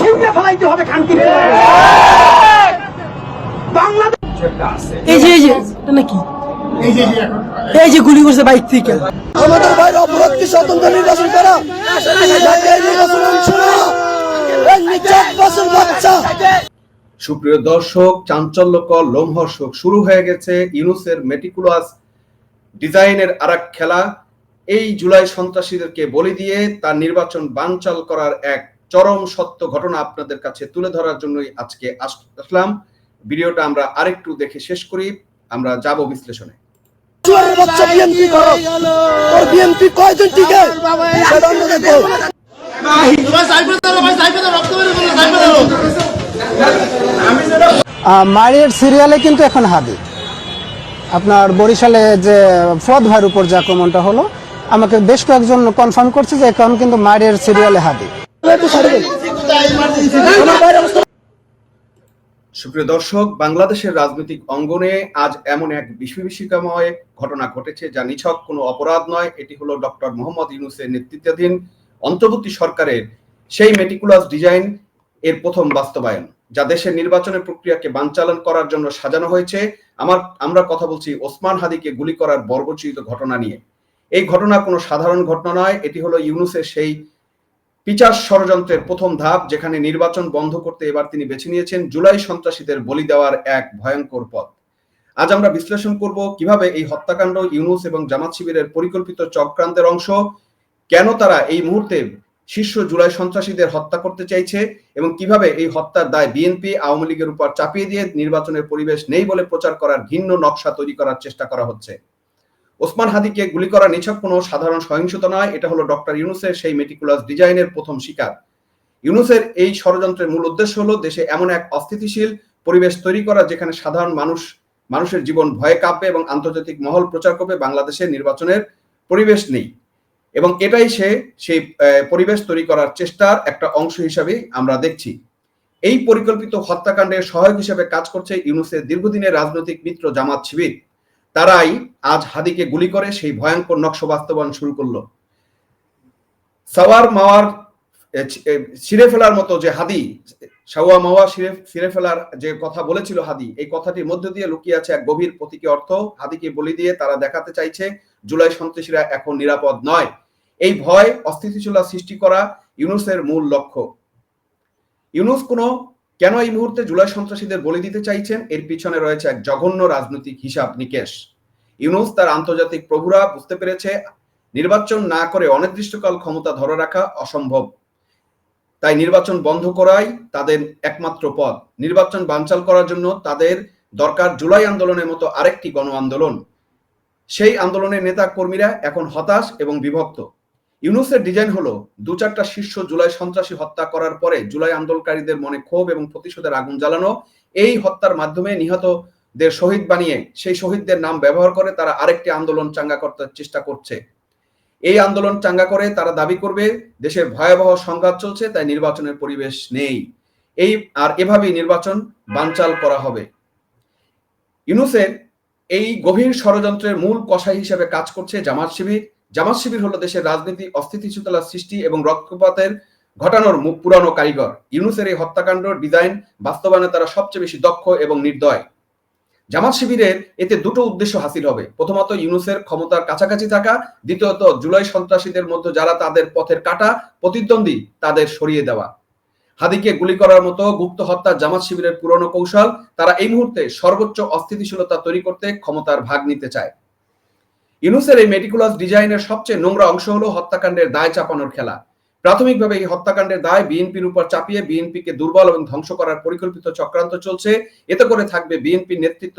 ছিঁড়ে ফেলাইতে হবে খানকি বাংলাদেশ এই যে এই যে নাকি? এই যে গুলি করছে বাইক থেকে। আমাদের অপরাধ কি স্বতন্ত্র নির্বাচন করা। সুপ্রিয় দর্শক চাঞ্চল্যকর লোমহর্ষক শুরু হয়ে গেছে ইউনুসের মেটিকুলাস ডিজাইনের আরেক খেলা। এই জুলাই সন্ত্রাসীদেরকে বলি দিয়ে তার নির্বাচন বানচাল করার এক চরম সত্য ঘটনা আপনাদের কাছে তুলে ধরার জন্যই আজকে আসলাম। ভিডিওটা আমরা আরেকটু দেখে শেষ করি। আমরা যাব বিশ্লেষণে। মারিয়ার সিরিয়ালে কিন্তু এখন হাদি আপনার বরিশালে যে ফদ ভাইয়ের উপর যে আক্রমণটা হলো, আমাকে বেশ কয়েকজন কনফার্ম করছে যে এখন কিন্তু মারিয়ার সিরিয়ালে হাদি সুপ্রিয় দর্শক, বাংলাদেশের রাজনৈতিক অঙ্গনে আজ এমন এক বিভীষিকাময় ঘটনা ঘটেছে যা নিছক কোনো অপরাধ নয়। এটি হলো ডক্টর মোহাম্মদ ইউনুসের নেতৃত্বাধীন অন্তর্বর্তী সরকারের সেই মেটিকুলাস ডিজাইন এর প্রথম বাস্তবায়ন, যা দেশের নির্বাচনের প্রক্রিয়াকে বানচালন করার জন্য সাজানো হয়েছে। আমার, আমরা কথা বলছি ওসমান হাদিকে গুলি করার বর্বচিত ঘটনা নিয়ে। এই ঘটনা কোনো সাধারণ ঘটনা নয়। এটি হলো ইউনুসের সেই পিচার ষড়যন্ত্রের প্রথম ধাপ, যেখানে নির্বাচন বন্ধ করতে এবার তিনি বেছে নিয়েছেন জুলাই সন্ত্রাসীদের বলি দেওয়ার এক ভয়ঙ্কর পথ। আজ আমরা বিশ্লেষণ করব কীভাবে এই হত্যাকাণ্ড, ইউনুস এবং জামাত শিবিরের পরিকল্পিত চক্রান্তের অংশ, কেন তারা এই মুহূর্তে শীর্ষ জুলাই সন্ত্রাসীদের হত্যা করতে চাইছে এবং কীভাবে এই হত্যার দায় বিএনপি, আওয়ামী লীগের উপর চাপিয়ে দিয়ে নির্বাচনের পরিবেশ নেই বলে প্রচার করার ঘিন্ন নকশা তৈরি করার চেষ্টা করা হচ্ছে। ওসমান হাদিকে গুলি করা নিছক কোনো সাধারণ সহিংসতা নয়, এটা হলো ডক্টর ইউনুসের সেই মেটিকুলাস ডিজাইনের প্রথম শিকার। ইউনুসের এই ষড়যন্ত্রের মূল উদ্দেশ্য হলো দেশে এমন এক অস্থিতিশীল পরিবেশ তৈরি করা, যেখানে সাধারণ মানুষ, মানুষের জীবন ভয়ে কাঁপবে এবং আন্তর্জাতিক মহল প্রচার করবে, বাংলাদেশের নির্বাচনের পরিবেশ নেই। এবং এটাই সে, সেই পরিবেশ তৈরি করার চেষ্টার একটা অংশ হিসাবে আমরা দেখছি। এই পরিকল্পিত হত্যাকাণ্ডের সহায়ক হিসেবে কাজ করছে ইউনুসের দীর্ঘদিনের রাজনৈতিক মিত্র জামাত শিবির। তারাই আজ হাদিকে গুলি করে সেই ভয়ঙ্কর নকশা বাস্তবায়ন শুরু করল। সাওয়ার মাওয়ার ছিঁড়ে ফেলার মতো যে হাদি, সাওয়া মাওয়া ছিঁড়ে ছিঁড়ে ফেলার যে কথা বলেছিল হাদি, এই কথাটির মধ্য দিয়ে লুকিয়ে আছে এক গভীর প্রতীকী অর্থ। হাদিকে বলি দিয়ে তারা দেখাতে চাইছে, জুলাই সন্ত্রাসীরা এখন নিরাপদ নয়। এই ভয়, অস্থিতিশীলতা সৃষ্টি করা ইউনুসের মূল লক্ষ্য। ইউনুস কোনো কেন এই মুহূর্তে জুলাই সন্ত্রাসীদের বলে দিতে চাইছেন? এর পিছনে রয়েছে এক জঘন্য রাজনৈতিক হিসাব নিকেশ। ইউনুস তার আন্তর্জাতিক প্রভুরা বুঝতে পেরেছে, নির্বাচন না করে অনির্দিষ্টকাল ক্ষমতা ধরে রাখা অসম্ভব। তাই নির্বাচন বন্ধ করাই তাদের একমাত্র পথ। নির্বাচন বানচাল করার জন্য তাদের দরকার জুলাই আন্দোলনের মতো আরেকটি গণ আন্দোলন সেই আন্দোলনের নেতা কর্মীরা এখন হতাশ এবং বিভক্ত। ইউনুসের ডিজাইন হলো, দু চারটা শীর্ষ জুলাই সন্ত্রাসী হত্যা করার পরে জুলাই আন্দোলনকারীদের মনে ক্ষোভ এবং প্রতিশোধের আগুন জ্বালানো, এই হত্যার মাধ্যমে নিহতদের শহীদ বানিয়ে সেই শহীদদের নাম ব্যবহার করে তারা আরেকটি আন্দোলন চাঙ্গা করতে চেষ্টা করছে। এই আন্দোলন চাঙ্গা করে তারা দাবি করবে, দেশের ভয়াবহ সংঘাত চলছে, তাই নির্বাচনের পরিবেশ নেই। এই আর এভাবেই নির্বাচন বানচাল করা হবে। ইউনুসের এই গভীর ষড়যন্ত্রের মূল কষাই হিসেবে কাজ করছে জামাত শিবির। জামাত শিবির হলো দেশের রাজনীতি, অস্থিতিশীলতা সৃষ্টি এবং রক্তপাতের ঘটানোর পুরানো কারিগর। ইউনুসের এই হত্যাকাণ্ড ডিজাইন বাস্তবায়নে তারা সবচেয়ে বেশি দক্ষ এবং নির্দয়। জামাত শিবিরের এতে দুটো উদ্দেশ্য হাসিল হবে। প্রথমত, ইউনুসের ক্ষমতার কাছাকাছি থাকা। দ্বিতীয়ত, জুলাই সন্ত্রাসীদের মধ্যে যারা তাদের পথের কাটা, প্রতিদ্বন্দ্বী তাদের সরিয়ে দেওয়া। হাদিকে গুলি করার মতো গুপ্ত হত্যা জামাত শিবিরের পুরনো কৌশল, তারা এই মুহূর্তে সর্বোচ্চ অস্থিতিশীলতা তৈরি করতে ক্ষমতার ভাগ নিতে চায়। ইউনুসের এই মেটিকুলাস ডিজাইনের সবচেয়ে নোংরা অংশ হলো হত্যাকাণ্ডের দায় চাপানোর খেলা। প্রাথমিকভাবে এই হত্যাকাণ্ডের দায় বিএনপির উপর চাপিয়ে বিএনপিকে দুর্বল এবং ধ্বংস করার পরিকল্পিত চক্রান্ত চলছে। এতে করে থাকবে বিএনপির নেতৃত্ব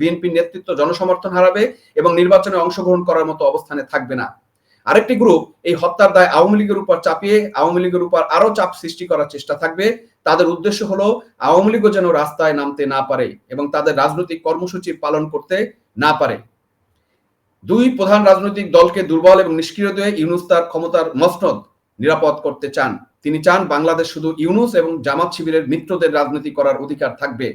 বিএনপির নেতৃত্ব জনসমর্থন হারাবে এবং নির্বাচনে অংশগ্রহণ করার মতো অবস্থানে থাকবে না। আরেকটি গ্রুপ এই হত্যার দায় আওয়ামী লীগের উপর চাপিয়ে আওয়ামী লীগের উপর আরও চাপ সৃষ্টি করার চেষ্টা থাকবে। তাদের উদ্দেশ্য হলো আওয়ামী লীগও যেন রাস্তায় নামতে না পারে এবং তাদের রাজনৈতিক কর্মসূচি পালন করতে না পারে। দুই প্রধান রাজনৈতিক দলকে দুর্বল এবং নিষ্ক্রিয় দিয়ে ইউনুস তার ক্ষমতার মসনদ নিরাপদ করতে চান। তিনি চান বাংলাদেশ শুধু ইউনুস এবং জামাত শিবিরের মিত্রদের রাজনীতি করার অধিকার থাকবে।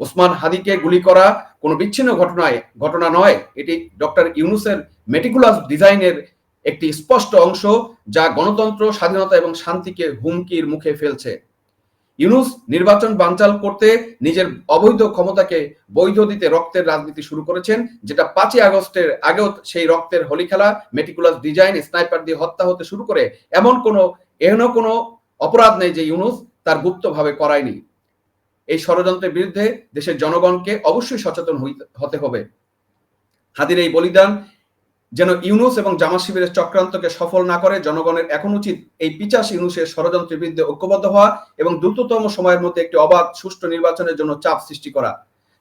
ওসমান হাদিকে গুলি করা কোনো বিচ্ছিন্ন ঘটনায় ঘটনা নয়। এটি ডক্টর ইউনুসের মেটিকুলাস ডিজাইনের একটি স্পষ্ট অংশ যা গণতন্ত্র, স্বাধীনতা এবং শান্তিকে হুমকির মুখে ফেলছে। ইউনুস নির্বাচন বানচাল করতে নিজের অবৈধ ক্ষমতাকে বৈধ দিতে রক্তের রাজনীতি শুরু করেছেন, যেটা পাঁচই আগস্টের আগেও সেই রক্তের হোলি খেলা মেটিকুলাস ডিজাইন স্নাইপার দিয়ে হত্যা হতে শুরু করে, এমন কোনো এহেন কোনো অপরাধ নেই যে ইউনুস তার গুপ্তভাবে করায়নি। এই ষড়যন্ত্রের বিরুদ্ধে দেশের জনগণকে অবশ্যই সচেতন হতে হবে। হাদির এই বলিদান যেন ইউনুস এবং জামা শিবিরের চক্রান্তকে সফল না করে জনগণের এখন উচিত এই পিচাস ইউনুসের ষড়যন্ত্রের বিরুদ্ধে ঐক্যবদ্ধ হওয়া এবং দ্রুততম সময়ের মধ্যে একটি অবাধ সুষ্ঠু নির্বাচনের জন্য চাপ সৃষ্টি করা।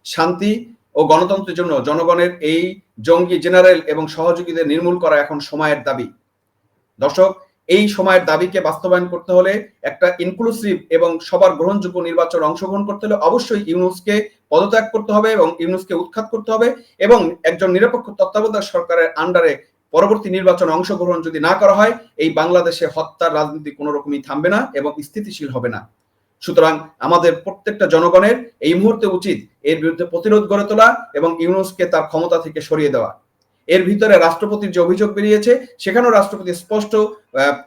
শান্তি ও গণতন্ত্রের জন্য জনগণের এই জঙ্গি জেনারেল এবং সহযোগীদের নির্মূল করা এখন সময়ের দাবি। দর্শক এই সময়ের দাবিকে বাস্তবায়ন করতে হলে একটা ইনক্লুসিভ এবং সবার গ্রহণযোগ্য নির্বাচন অংশগ্রহণ করতে হলে অবশ্যই ইউনুসকে পদত্যাগ করতে হবে এবং ইউনুসকে উৎখাত করতে হবে এবং একজন নিরপেক্ষ তত্ত্বাবধায়ক সরকারের আন্ডারে পরবর্তী নির্বাচনে অংশগ্রহণ যদি না করা হয়, এই বাংলাদেশে হত্যার রাজনীতি কোনো রকমই থামবে না এবং স্থিতিশীল হবে না। সুতরাং আমাদের প্রত্যেকটা জনগণের এই মুহূর্তে উচিত এর বিরুদ্ধে প্রতিরোধ গড়ে তোলা এবং ইউনুসকে তার ক্ষমতা থেকে সরিয়ে দেওয়া। এর ভিতরে রাষ্ট্রপতির যে অভিযোগ বেরিয়েছে, সেখানেও রাষ্ট্রপতি স্পষ্ট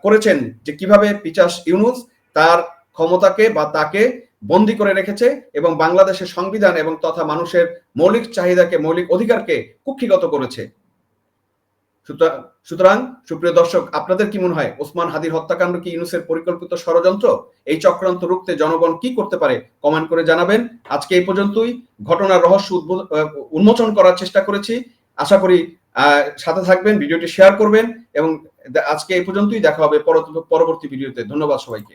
করেছেন যে কীভাবে পিচাস ইউনুস তার ক্ষমতাকে বা তাকে বন্দি করে রেখেছে এবং বাংলাদেশের সংবিধান এবং তথা মানুষের মৌলিক চাহিদাকে, মৌলিক অধিকারকে কুক্ষিগত করেছে। সুতরাং- সুপ্রিয় দর্শক, আপনাদের কি মনে হয়, ওসমান হাদির হত্যাকাণ্ড কি ইউনুসের পরিকল্পিত ষড়যন্ত্র? এই চক্রান্ত রুখতে জনগণ কি করতে পারে, কমেন্ট করে জানাবেন। আজকে এই পর্যন্তই। ঘটনার রহস্য উন্মোচন করার চেষ্টা করেছি। আশা করি সাথে থাকবেন, ভিডিওটি শেয়ার করবেন এবং আজকে এই পর্যন্তই, দেখা হবে পরবর্তী ভিডিওতে। ধন্যবাদ সবাইকে।